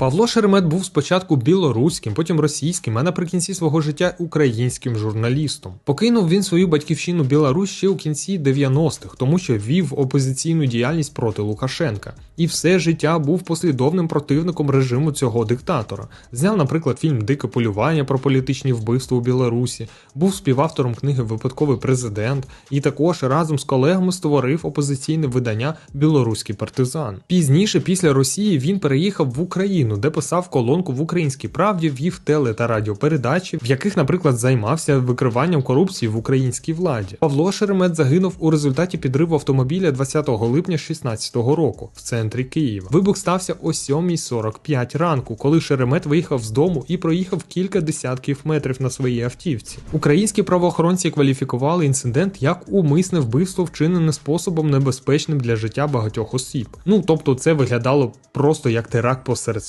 Павло Шеремет був спочатку білоруським, потім російським, а наприкінці свого життя українським журналістом. Покинув він свою батьківщину Білорусь ще у кінці 90-х, тому що вів опозиційну діяльність проти Лукашенка. І все життя був послідовним противником режиму цього диктатора. Зняв, наприклад, фільм Дике полювання про політичні вбивства у Білорусі, був співавтором книги Випадковий президент і також разом з колегами створив опозиційне видання Білоруський партизан. Пізніше, після Росії, він переїхав в Україну, де писав колонку в українській правді, вів теле та радіопередачі, в яких, наприклад, займався викриванням корупції в українській владі. Павло Шеремет загинув у результаті підриву автомобіля 20 липня 2016 року в центрі Києва. Вибух стався о 7.45 ранку, коли Шеремет виїхав з дому і проїхав кілька десятків метрів на своїй автівці. Українські правоохоронці кваліфікували інцидент як умисне вбивство, вчинене способом небезпечним для життя багатьох осіб. Ну тобто, це виглядало просто як теракт посеред